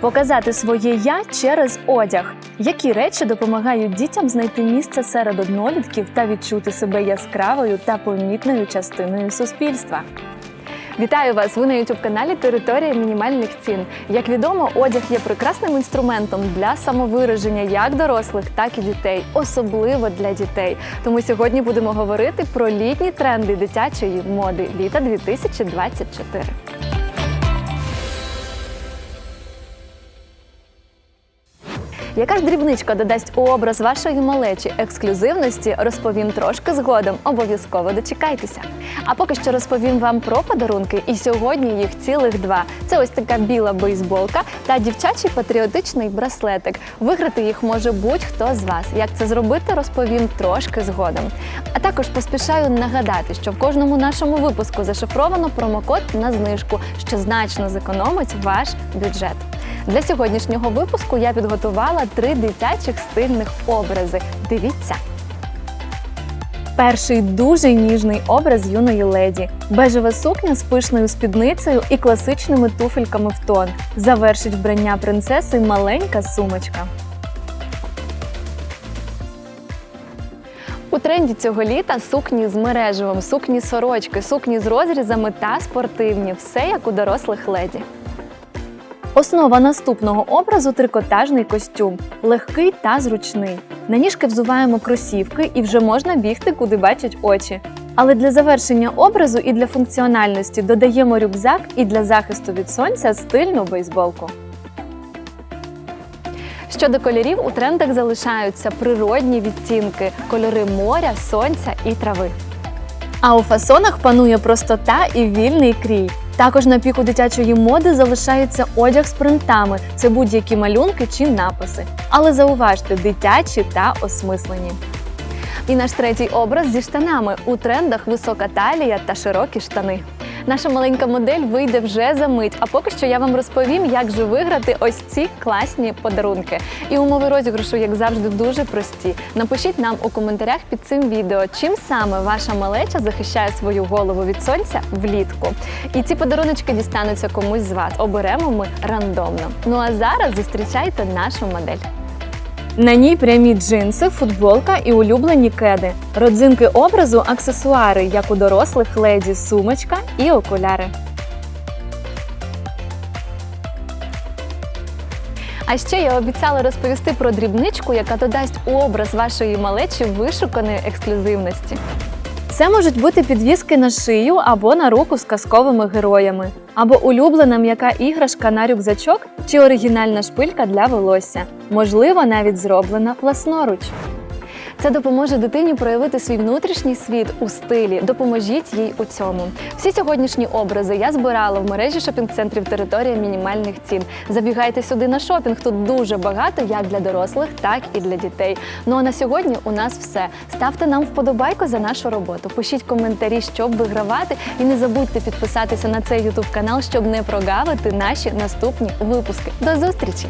Показати своє я через одяг. Які речі допомагають дітям знайти місце серед однолітків та відчути себе яскравою та помітною частиною суспільства? Вітаю вас! Ви на youtube каналі Територія мінімальних цін. Як відомо, одяг є прекрасним інструментом для самовираження як дорослих, так і дітей, особливо для дітей. Тому сьогодні будемо говорити про літні тренди дитячої моди літа 2024. Яка ж дрібничка додасть у образ вашої малечі ексклюзивності, розповім трошки згодом. Обов'язково дочекайтеся. А поки що розповім вам про подарунки, і сьогодні їх цілих два. Це ось така біла бейсболка та дівчачий патріотичний браслетик. Виграти їх може будь-хто з вас. Як це зробити, розповім трошки згодом. А також поспішаю нагадати, що в кожному нашому випуску зашифровано промокод на знижку, що значно зекономить ваш бюджет. Для сьогоднішнього випуску я підготувала три дитячих стильних образи. Дивіться. Перший дуже ніжний образ юної леді. Бежева сукня з пишною спідницею і класичними туфельками в тон. Завершить вбрання принцеси маленька сумочка. У тренді цього літа сукні з мережевим, сукні сорочки, сукні з розрізами та спортивні. Все як у дорослих леді. Основа наступного образу трикотажний костюм, легкий та зручний. На ніжки взуваємо кросівки і вже можна бігти, куди бачать очі. Але для завершення образу і для функціональності додаємо рюкзак і для захисту від сонця стильну бейсболку. Щодо кольорів, у трендах залишаються природні відтінки, кольори моря, сонця і трави. А у фасонах панує простота і вільний крій. Також на піку дитячої моди залишається одяг з принтами, це будь-які малюнки чи написи. Але зауважте, дитячі та осмислені. І наш третій образ зі штанами. У трендах висока талія та широкі штани. Наша маленька модель вийде вже за мить. А поки що я вам розповім, як же виграти ось ці класні подарунки. І умови розіграшу, як завжди, дуже прості. Напишіть нам у коментарях під цим відео, чим саме ваша малеча захищає свою голову від сонця влітку. І ці подаруночки дістануться комусь з вас. Оберемо ми рандомно. Ну а зараз зустрічайте нашу модель. На ній прямі джинси, футболка і улюблені кеди. Родзинки образу аксесуари, як у дорослих леді, сумочка і окуляри. А ще я обіцяла розповісти про дрібничку, яка додасть образ вашої малечі вишуканої ексклюзивності. Це можуть бути підвіски на шию або на руку з казковими героями, або улюблена м'яка іграшка на рюкзачок чи оригінальна шпилька для волосся, можливо, навіть зроблена власноруч. Це допоможе дитині проявити свій внутрішній світ у стилі. Допоможіть їй у цьому. Всі сьогоднішні образи я збирала в мережі шопінг-центрів територія мінімальних цін. Забігайте сюди на шопінг. Тут дуже багато як для дорослих, так і для дітей. Ну а на сьогодні у нас все. Ставте нам вподобайку за нашу роботу. Пишіть коментарі, щоб вигравати, і не забудьте підписатися на цей ютуб канал, щоб не прогавити наші наступні випуски. До зустрічі!